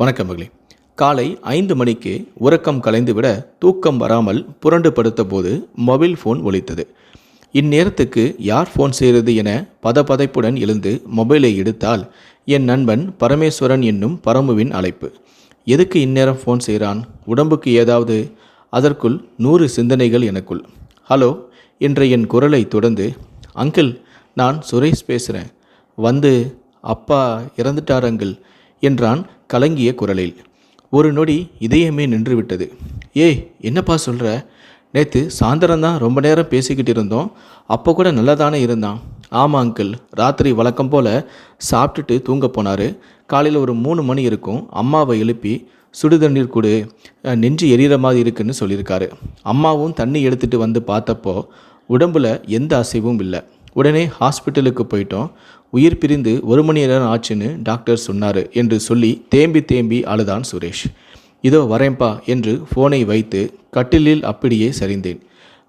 வணக்கம் மகளே. காலை ஐந்து மணிக்கு உறக்கம் கலைந்துவிட தூக்கம் வராமல் புரண்டு படுத்தபோது மொபைல் ஃபோன் ஒலித்தது. இந்நேரத்துக்கு யார் ஃபோன் செய்கிறது என பதபதைப்புடன் எழுந்து மொபைலை எடுத்தால் என் நண்பன் பரமேஸ்வரன் என்னும் பரமுவின் அழைப்பு. எதுக்கு இந்நேரம் ஃபோன் செய்கிறான்? உடம்புக்கு ஏதாவது? அதற்குள் நூறு சிந்தனைகள் எனக்குள். ஹலோ என்ற என் குரலை தொடர்ந்து அங்கிள் நான் சுரேஷ் பேசுகிறேன் வந்து அப்பா இறந்துட்டார் அங்கிள் என்றான் கலங்கிய குரலில் ஒரு நொடி இதயமே நின்றுவிட்டது. ஏய் என்னப்பா சொல்கிற நேற்று சாயந்தரம் தான் ரொம்ப நேரம் பேசிக்கிட்டு இருந்தோம். அப்போ கூட நல்லா தானே இருந்தான். ஆமாம் அங்கிள். ராத்திரி வழக்கம் போல் சாப்பிட்டுட்டு தூங்க போனார். காலையில் ஒரு மூணு மணி இருக்கும். அம்மாவை எழுப்பி சுடு தண்ணீர் கொடு. நெஞ்சு எரியிற மாதிரி இருக்குன்னு சொல்லியிருக்காரு. அம்மாவும் தண்ணி எடுத்துகிட்டு வந்து பார்த்தப்போ உடம்பில் எந்த அசைவும் இல்லை. உடனே ஹாஸ்பிட்டலுக்கு போயிட்டோம். உயிர் பிரிந்து ஒரு மணி நேரம் ஆச்சுன்னு டாக்டர் சொன்னார் என்று சொல்லி தேம்பி தேம்பி அழுதான் சுரேஷ். இதோ வரேன்பா என்று ஃபோனை வைத்து கட்டிலில் அப்படியே சரிந்தேன்.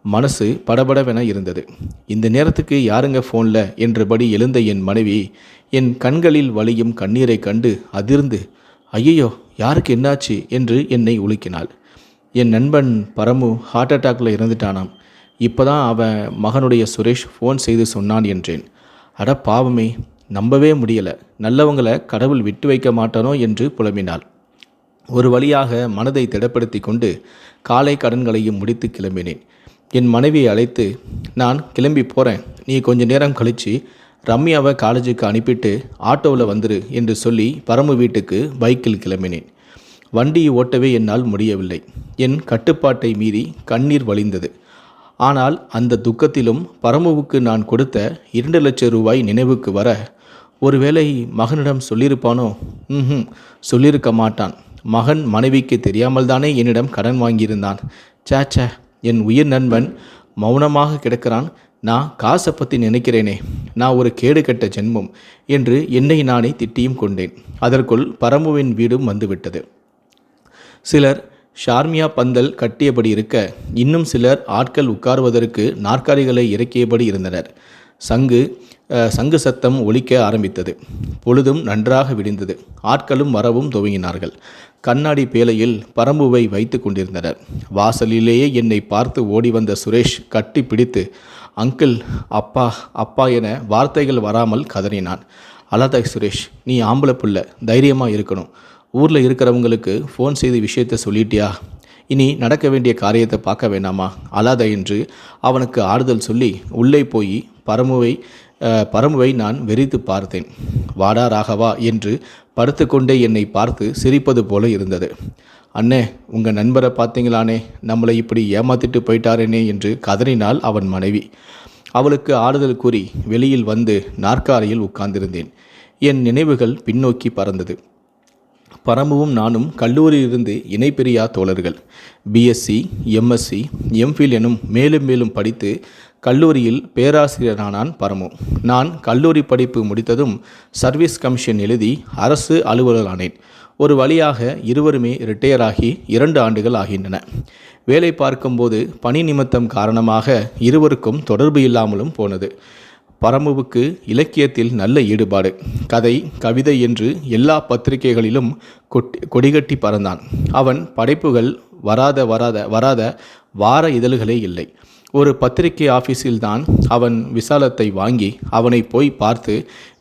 மனசு படபடவென இருந்தது. இந்த நேரத்துக்கு யாருங்க ஃபோனில் என்றபடி எழுந்த என் மனைவி என் கண்களில் வலியும் கண்ணீரை கண்டு அதிர்ந்து ஐயையோ யாருக்கு என்னாச்சு? என்று என்னை உலுக்கினாள். என் நண்பன் பரமு ஹார்ட் அட்டாக்ல இறந்துட்டானாம். இப்போதான் அவன் மகனுடைய சுரேஷ் ஃபோன் செய்து சொன்னான் என்றேன். அட பாவமே நம்பவே முடியலை. நல்லவங்களை கடவுள் விட்டு வைக்க மாட்டானோ என்று புலம்பினாள். ஒரு வழியாக மனதை திடப்படுத்தி கொண்டு காலை கடன்களையும் முடித்து கிளம்பினேன். என் மனைவியை அழைத்து நான் கிளம்பி போகிறேன் நீ கொஞ்ச நேரம் கழித்து ரம்யாவை காலேஜுக்கு அனுப்பிட்டு ஆட்டோவில் வந்துரு என்று சொல்லி பரமு வீட்டுக்கு பைக்கில் கிளம்பினேன். வண்டியை ஓட்டவே என்னால் முடியவில்லை. என் கட்டுப்பாட்டை மீறி கண்ணீர் வழிந்தது. ஆனால் அந்த துக்கத்திலும் பரமுவுக்கு நான் கொடுத்த இரண்டு லட்சம் ரூபாய் நினைவுக்கு வர ஒருவேளை மகனிடம் சொல்லியிருப்பானோ? ம் சொல்லியிருக்க மாட்டான். மகன் மனைவிக்கு தெரியாமல் தானே என்னிடம் கடன் வாங்கியிருந்தான். சேச்சே என் உயிர் நண்பன் மௌனமாக கிடக்கிறான். நான் காசை பற்றி நினைக்கிறேனே. நான் ஒரு கேடு கட்ட ஜென்மம் என்று என்னை நானே திட்டியும் கொண்டேன். அதற்குள் பரமுவின் வீடும் வந்துவிட்டது. சிலர் ஷார்மியா பந்தல் கட்டியபடி இருக்க இன்னும் சிலர் ஆட்கள் உட்காருவதற்கு நாற்காலிகளை இறக்கியபடி இருந்தனர். சங்கு சங்கு சத்தம் ஒலிக்க ஆரம்பித்தது. பொழுதும் நன்றாக விடிந்தது. ஆட்களும் வரவும் துவங்கினார்கள். கண்ணாடி பேலையில் பரம்புவை வைத்து கொண்டிருந்தனர். வாசலிலேயே என்னை பார்த்து ஓடி வந்த சுரேஷ் கட்டி பிடித்து அங்கிள் அப்பா அப்பா என வார்த்தைகள் வராமல் கதறினான். அழாதாய் சுரேஷ் நீ ஆம்பளை புள்ள தைரியமாக இருக்கணும். ஊரில் இருக்கிறவங்களுக்கு ஃபோன் செய்து விஷயத்தை சொல்லிட்டியா? இனி நடக்க வேண்டிய காரியத்தை பார்க்க வேண்டாமா அழாத என்று அவனுக்கு ஆறுதல் சொல்லி உள்ளே போய் பரமுவை பரமுவை நான் வெறித்து பார்த்தேன். வாடா ராகவா என்று படுத்துக்கொண்டே என்னை பார்த்து சிரிப்பது போல இருந்தது. அண்ணே உங்கள் நண்பரை பார்த்தீங்களானே? நம்மளை இப்படி ஏமாத்திட்டு போயிட்டாரேனே என்று கதறினாள் அவன் மனைவி. அவளுக்கு ஆறுதல் கூறி வெளியில் வந்து நாற்காலியில் உட்கார்ந்திருந்தேன். என் நினைவுகள் பின்னோக்கி பறந்தது. பரமுவும் நானும் கல்லூரியிலிருந்து இணைப்பிரியா தோழர்கள். பிஎஸ்சி எம்எஸ்சி எம்ஃபில் எனும் மேலும் மேலும் படித்து கல்லூரியில் பேராசிரியரானான் பரமு. நான் கல்லூரி படிப்பு முடித்ததும் சர்வீஸ் கமிஷன் எழுதி அரசு அலுவலரானேன். ஒரு வழியாக இருவருமே ரிட்டையர் ஆகி இரண்டு ஆண்டுகள் ஆகின்றன. வேலை பார்க்கும்போது பணி நிமித்தம் காரணமாக இருவருக்கும் தொடர்பு இல்லாமலும் போனது. பரமுவுக்கு இலக்கியத்தில் நல்ல ஈடுபாடு. கதை கவிதை என்று எல்லா பத்திரிகைகளிலும் கொட்டி கொடிகட்டி பறந்தான். அவன் படைப்புகள் வராத வராத வராத வார இதழ்களே இல்லை. ஒரு பத்திரிகை ஆஃபீஸில்தான் அவன் விசாலத்தை வாங்கி அவனை போய் பார்த்து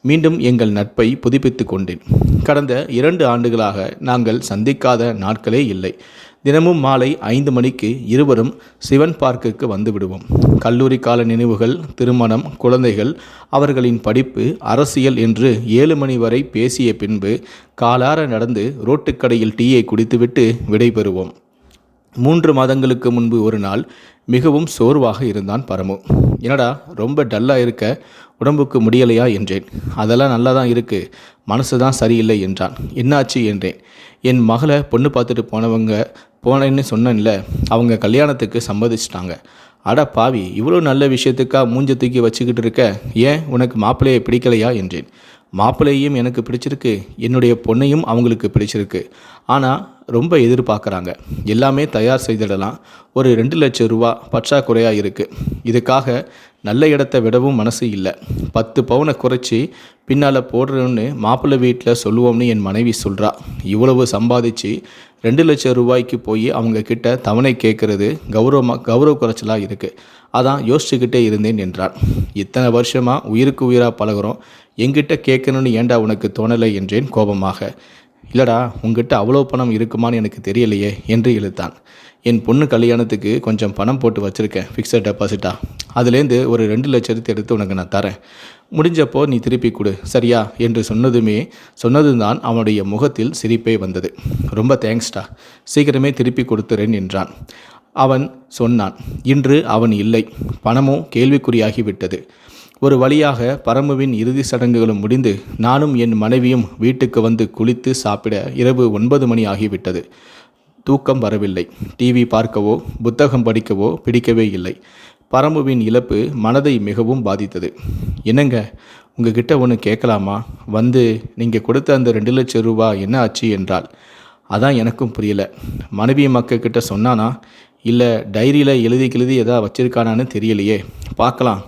மீண்டும் எங்கள் நட்பை புதுப்பித்து கொண்டேன். கடந்த இரண்டு ஆண்டுகளாக நாங்கள் சந்திக்காத நாட்களே இல்லை. தினமும் மாலை ஐந்து மணிக்கு இருவரும் சிவன் பார்க்குக்கு வந்துவிடுவோம். கல்லூரி கால நினைவுகள் திருமணம் குழந்தைகள் அவர்களின் படிப்பு அரசியல் என்று ஏழு மணி வரை பேசிய பின்பு காலார நடந்து ரோட்டுக்கடையில் டீயை குடித்துவிட்டு விடைபெறுவோம். மூன்று மாதங்களுக்கு முன்பு ஒரு நாள் மிகவும் சோர்வாக இருந்தான் பரமு. என்னடா ரொம்ப டல்லாக இருக்க? உடம்புக்கு முடியலையா என்றேன். அதெல்லாம் நல்லா தான் இருக்குது மனசு தான் சரியில்லை என்றான். என்னாச்சு என்றேன். என் மகளை பொண்ணு பார்த்துட்டு போனவங்க போனேன்னு சொன்னேன்ல அவங்க கல்யாணத்துக்கு சம்மதிச்சிட்டாங்க. அட பாவி இவ்வளோ நல்ல விஷயத்துக்கா மூஞ்ச தூக்கி வச்சுக்கிட்டு இருக்க? ஏன் உனக்கு மாப்பிள்ளையை பிடிக்கலையா என்றேன். மாப்பிள்ளையும் எனக்கு பிடிச்சிருக்கு. என்னுடைய பொண்ணையும் அவங்களுக்கு பிடிச்சிருக்கு. ஆனால் ரொம்ப எதிர்பார்க்குறாங்க. எல்லாமே தயார் செய்திடலாம். ஒரு ரெண்டு லட்சம் ரூபா பற்றாக்குறையாக இருக்குது இதுக்காக நல்ல இடத்த விடவும் மனசு இல்லை. பத்து பவுனை குறைச்சி பின்னால் போடுறோன்னு மாப்பிள்ளை வீட்டில் சொல்லுவோம்னு என் மனைவி சொல்கிறா இவ்வளவு சம்பாதிச்சு ரெண்டு லட்சம் ரூபாய்க்கு போய் அவங்க கிட்ட தவணை கேட்குறது கௌரவமாக கௌரவ குறைச்சலாக இருக்குது அதான் யோசிச்சுக்கிட்டே இருந்தேன் என்றான் இத்தனை வருஷமாக உயிருக்கு உயிராக பழகுறோம். எங்கிட்ட கேட்கணும்னு ஏண்டா உனக்கு தோணலை என்றேன் கோபமாக. இல்லடா உங்ககிட்ட அவ்வளோ பணம் இருக்குமான்னு எனக்கு தெரியலையே என்று இழுத்தான். என் பொண்ணு கல்யாணத்துக்கு கொஞ்சம் பணம் போட்டு வச்சுருக்கேன் ஃபிக்ஸட் டெபாசிட்டா அதுலேருந்து ஒரு ரெண்டு லட்சத்தை எடுத்து உனக்கு நான் தரேன். முடிஞ்சப்போ நீ திருப்பி கொடு சரியா? என்று சொன்னதுமே சொன்னதுதான் அவனுடைய முகத்தில் சிரிப்பே வந்தது. ரொம்ப தேங்க்ஸ்டா சீக்கிரமே திருப்பி கொடுத்துறேன் என்றான். அவன் சொன்னான் இன்று அவன் இல்லை. பணமும் கேள்விக்குறியாகிவிட்டது ஒரு வழியாக பரமுவின் இறுதி சடங்குகளும் முடிந்து நானும் என் மனைவியும் வீட்டுக்கு வந்து குளித்து சாப்பிட இரவு ஒன்பது மணி ஆகிவிட்டது. தூக்கம் வரவில்லை. டிவி பார்க்கவோ புத்தகம் படிக்கவோ பிடிக்கவே இல்லை. பரமுவின் இழப்பு மனதை மிகவும் பாதித்தது. என்னங்க உங்ககிட்ட ஒன்று கேட்கலாமா? வந்து நீங்கள் கொடுத்த அந்த ரெண்டு லட்சம் ரூபா என்ன ஆச்சு என்றால் அதான் எனக்கும் புரியல. மனைவி மக்கள்கிட்ட சொன்னானா? இல்லை டைரியில் எழுதி கிழுதி எதா வச்சிருக்கானான்னு தெரியலையே. பார்க்கலாம்.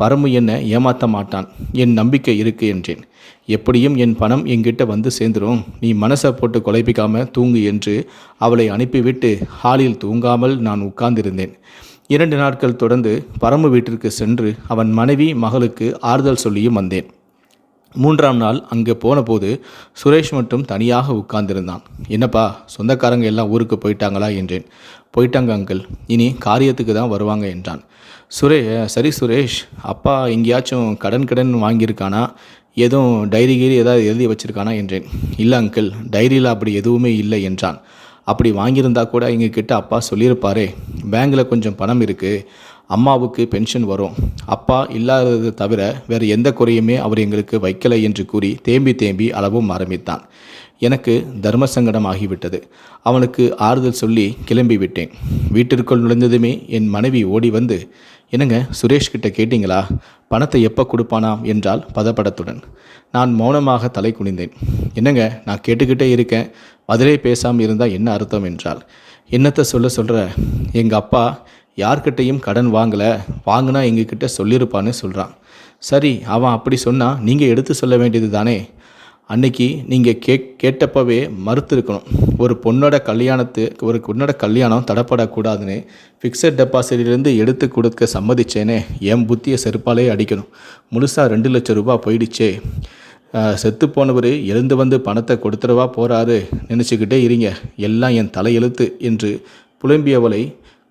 பரமு என்னை ஏமாற்ற மாட்டான். என் நம்பிக்கை இருக்கு என்றேன். எப்படியும் என் பணம் என்கிட்ட வந்து சேர்ந்துரும். நீ மனசை போட்டு குழப்பிக்காம தூங்கு என்று அவளை அனுப்பிவிட்டு ஹாலில் தூங்காமல் நான் உட்கார்ந்திருந்தேன். இரண்டு நாட்கள் தொடர்ந்து பரமு வீட்டிற்கு சென்று அவன் மனைவி மகளுக்கு ஆறுதல் சொல்லியும் வந்தேன். மூன்றாம் நாள் அங்கே போனபோது சுரேஷ் மட்டும் தனியாக உட்கார்ந்திருந்தான். என்னப்பா சொந்தக்காரங்க எல்லாம் ஊருக்கு போயிட்டாங்களா என்றேன். போயிட்டாங்க அங்கிள் இனி காரியத்துக்கு தான் வருவாங்க என்றான். சுரே சரி சுரேஷ் அப்பா எங்கேயாச்சும் கடன் கடன் வாங்கியிருக்கானா? எதுவும் டைரி கீரி ஏதாவது எழுதி வச்சிருக்கானா என்றேன். இல்லை அங்கிள் டைரியில் அப்படி எதுவுமே இல்லை என்றான். அப்படி வாங்கியிருந்தா கூட எங்ககிட்ட அப்பா சொல்லியிருப்பாரே. பேங்கில் கொஞ்சம் பணம் இருக்குது அம்மாவுக்கு பென்ஷன் வரும். அப்பா இல்லாதது தவிர வேறு எந்த குறையுமே அவர் எங்களுக்கு வைக்கலை என்று கூறி தேம்பி தேம்பி அளவும் ஆரம்பித்தான். எனக்கு தர்ம சங்கடம் ஆகிவிட்டது. அவனுக்கு ஆறுதல் சொல்லி கிளம்பி விட்டேன். வீட்டிற்குள் நுழைந்ததுமே என் மனைவி ஓடி வந்து என்னங்க சுரேஷ் கிட்ட கேட்டிங்களா? பணத்தை எப்போ கொடுப்பானாம்? என்றால் பதப்படத்துடன். நான் மௌனமாக தலை குனிந்தேன். என்னங்க நான் கேட்டுக்கிட்டே இருக்கேன். பதிலே பேசாமல் இருந்தால் என்ன அர்த்தம்? என்றால் என்னத்தை சொல்ல சொல்கிற எங்கள் அப்பா யார்கிட்டையும் கடன் வாங்கலை. வாங்கினா எங்ககிட்ட சொல்லியிருப்பான்னு சொல்கிறான் சரி அவன் அப்படி சொன்னால் நீங்கள் எடுத்து சொல்ல வேண்டியது தானே அன்னைக்கு நீங்கள் கே கேட்டப்பவே மறுத்துருக்கணும். ஒரு பொண்ணோட கல்யாணத்து ஒரு பொண்ணோட கல்யாணம் தடப்படக்கூடாதுன்னு ஃபிக்ஸட் டெபாசிட்லேருந்து எடுத்து கொடுக்க சம்மதிச்சேனே என் புத்தியை செருப்பாலே அடிக்கணும். முழுசாக ரெண்டு லட்சம் ரூபா போயிடுச்சே. செத்து போனவர் எழுந்து வந்து பணத்தை கொடுத்துடவா போகிறாரு நினச்சிக்கிட்டே இருங்க. எல்லாம் என் தலையெழுத்து என்று புலம்பியவளை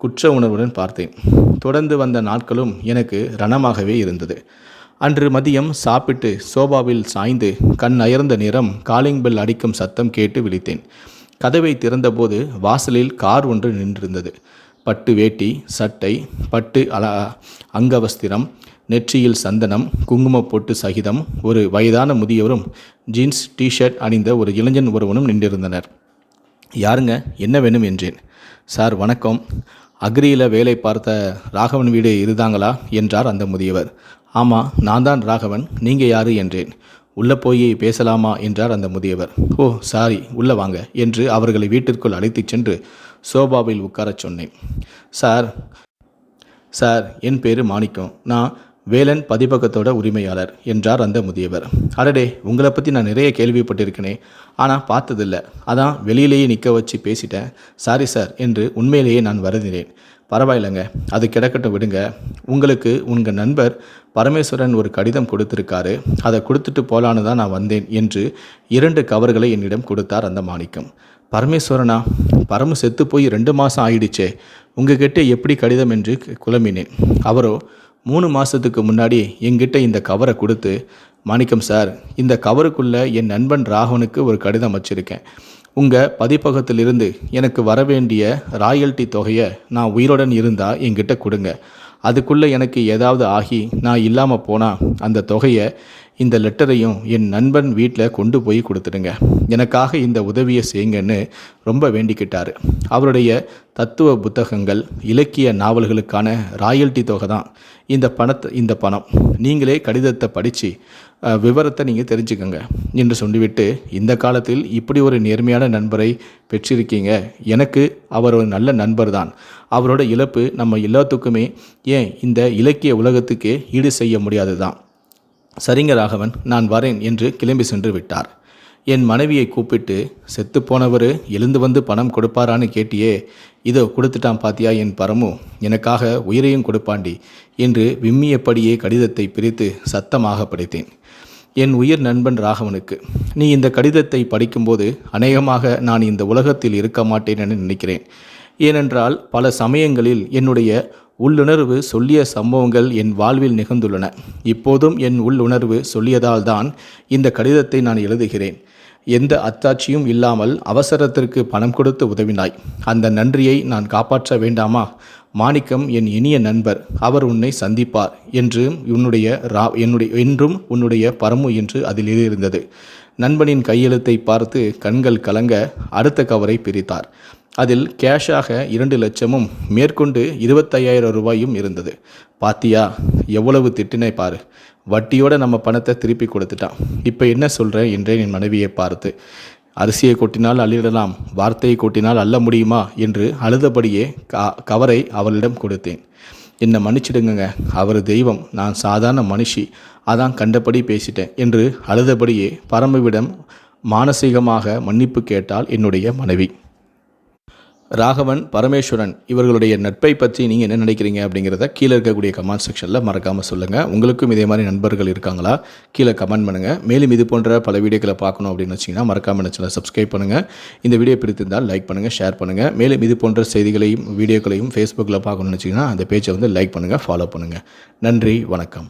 குற்ற உணர்வுடன் பார்த்தேன். தொடர்ந்து வந்த நாட்களும் எனக்கு ரணமாகவே இருந்தது. அன்று மதியம் சாப்பிட்டு சோபாவில் சாய்ந்து கண் அயர்ந்த நேரம் காலிங் பெல் அடிக்கும் சத்தம் கேட்டு விழித்தேன். கதவை திறந்தபோது வாசலில் கார் ஒன்று நின்றிருந்தது. பட்டு வேட்டி சட்டை பட்டு அல அங்கவஸ்திரம் நெற்றியில் சந்தனம் குங்குமப் பொட்டு சகிதம் ஒரு வயதான முதியவரும் ஜீன்ஸ் டிஷர்ட் அணிந்த ஒரு இளைஞன் ஒருவனும் நின்றிருந்தனர். யாருங்க? என்ன வேணும்? என்றேன். சார் வணக்கம். அக்ரியில் வேலை பார்த்த ராகவன் வீடு இதுதாங்களா? என்றார் அந்த முதியவர். ஆமாம் நான் தான் ராகவன் நீங்கள் யாரு என்றேன். உள்ளே போய் பேசலாமா என்றார் அந்த முதியவர். ஓ சாரி உள்ளே வாங்க என்று அவர்களை வீட்டிற்குள் அழைத்துச் சென்று சோபாவில் உட்காரச் சொன்னேன். சார் சார் என் பேர் மாணிக்கம். நான் வேலன் பதிப்பகத்தோட உரிமையாளர் என்றார் அந்த முதியவர். அடடே உங்களை பற்றி நான் நிறைய கேள்விப்பட்டிருக்கேனே. ஆனால் பார்த்ததில்ல. அதான் வெளியிலேயே நிற்க வச்சு பேசிட்டேன். சாரி சார் என்று உண்மையிலேயே நான் வருந்தினேன். பரவாயில்லைங்க. அது கிடக்கட்டும் விடுங்க. உங்களுக்கு உங்கள் நண்பர் பரமேஸ்வரன் ஒரு கடிதம் கொடுத்துருக்காரு. அதை கொடுத்துட்டு போலான்னு தான் நான் வந்தேன் என்று இரண்டு கவர்களை என்னிடம் கொடுத்தார் அந்த மாணிக்கம் பரமேஸ்வரனா பரமு செத்து போய் ரெண்டு மாதம் ஆயிடுச்சே. உங்ககிட்ட எப்படி கடிதம் என்று குழம்பினேன். அவரோ மூணு மாதத்துக்கு முன்னாடி எங்கிட்ட இந்த கவரை கொடுத்து மாணிக்கம் சார் இந்த கவருக்குள்ளே என் நண்பன் ராகவனுக்கு ஒரு கடிதம் வச்சுருக்கேன். உங்கள் பதிப்பகத்திலிருந்து எனக்கு வர வேண்டிய ராயல்ட்டி தொகையை நான் உயிருடன் இருந்தால் என்கிட்ட கொடுங்க. அதுக்குள்ளே எனக்கு ஏதாவது ஆகி நான் இல்லாமல் போனால் அந்த தொகையை இந்த லெட்டரையும் என் நண்பன் வீட்டில் கொண்டு போய் கொடுத்துடுங்க. எனக்காக இந்த உதவியை செய்யுங்கன்னு ரொம்ப வேண்டிக்கிட்டார். அவருடைய தத்துவ புத்தகங்கள் இலக்கிய நாவல்களுக்கான ராயல்ட்டி தொகை தான். இந்த பணத்தை இந்த பணம். நீங்களே கடிதத்தை படித்து விவரத்தை நீங்கள் தெரிஞ்சுக்கோங்க என்று சொல்லிவிட்டு இந்த காலத்தில் இப்படி ஒரு நேர்மையான நண்பரை பெற்றிருக்கீங்க. எனக்கு அவர் ஒரு நல்ல நண்பர் தான் அவரோட இழப்பு நம்ம எல்லாத்துக்குமே ஏன் இந்த இலக்கிய உலகத்துக்கே ஈடு செய்ய முடியாது தான் சரிங்க ராகவன் நான் வரேன் என்று கிளம்பி சென்று விட்டார். என் மனைவியை கூப்பிட்டு செத்துப்போனவர் எழுந்து வந்து பணம் கொடுப்பாரான்னு கேட்டியே இதோ கொடுத்துட்டான் பாத்தியா என் பரமு? எனக்காக உயிரையும் கொடுப்பாண்டி என்று விம்மியபடியே கடிதத்தை பிரித்து சத்தமாக படித்தேன். என் உயிர் நண்பன் ராகவனுக்கு. நீ இந்த கடிதத்தை படிக்கும்போது அநேகமாக நான் இந்த உலகத்தில் இருக்க மாட்டேன் என நினைக்கிறேன். ஏனென்றால் பல சமயங்களில் என்னுடைய உள்ளுணர்வு சொல்லிய சம்பவங்கள் என் வாழ்வில் நிகழ்ந்துள்ளன. இப்போதும் என் உள்ளுணர்வு சொல்லியதால் தான் இந்த கடிதத்தை நான் எழுதுகிறேன். எந்த அத்தாட்சியும் இல்லாமல் அவசரத்திற்கு பணம் கொடுத்து உதவினாய். அந்த நன்றியை நான் காப்பாற்ற வேண்டாமா? மாணிக்கம் என் இனிய நண்பர் அவர் உன்னை சந்திப்பார் என்று உன்னுடைய ரா என்னுடைய என்றும் உன்னுடைய பரமு என்று அதில் இருந்தது. நண்பனின் கையெழுத்தை பார்த்து கண்கள் கலங்க அடுத்த கவரை பிரித்தார். அதில் கேஷாக இரண்டு லட்சமும் மேற்கொண்டு இருபத்தையாயிரம் ரூபாயும் இருந்தது. பாத்தியா எவ்வளவு திட்டினை பாரு. வட்டியோட நம்ம பணத்தை திருப்பி கொடுத்துட்டான். இப்போ என்ன சொல்கிறேன் என்றேன் என் மனைவியை பார்த்து. அரிசியை கொட்டினால் அள்ளிடலாம் வார்த்தையை கொட்டினால் அள்ள முடியுமா? என்று அழுதபடியே க கவரை அவளிடம் கொடுத்தேன். என்னை மன்னிச்சிடுங்க அவர் தெய்வம் நான் சாதாரண மனுஷி அதான் கண்டபடி பேசிட்டேன் என்று அழுதபடியே பரம்புவிடம் மானசீகமாக மன்னிப்பு கேட்டால் என்னுடைய மனைவி. ராகவன் பரமேஸ்வரன் இவர்களுடைய நட்பை பற்றி நீங்கள் என்ன நினைக்கிறீங்க அப்படிங்கிறத கீழே இருக்கக்கூடிய கமெண்ட் செக்ஷனில் மறக்காமல் சொல்லுங்கள் உங்களுக்கும் இதே மாதிரி நண்பர்கள் இருக்காங்களா? கீழே கமெண்ட் பண்ணுங்கள் மேலும் இது போன்ற பல வீடியோக்களை பார்க்கணும் அப்படின்னு வச்சிங்கன்னா மறக்காமல் நினச்சினா சப்ஸ்கிரைப் பண்ணுங்கள் இந்த வீடியோ பிடித்திருந்தால் லைக் பண்ணுங்கள் ஷேர் பண்ணுங்கள் மேலும் இது போன்ற செய்திகளையும் வீடியோக்களையும் ஃபேஸ்புக்கில் பார்க்கணும்னு வச்சிங்கன்னா அந்த பேஜை வந்து லைக் பண்ணுங்கள் ஃபாலோ பண்ணுங்கள் நன்றி வணக்கம்.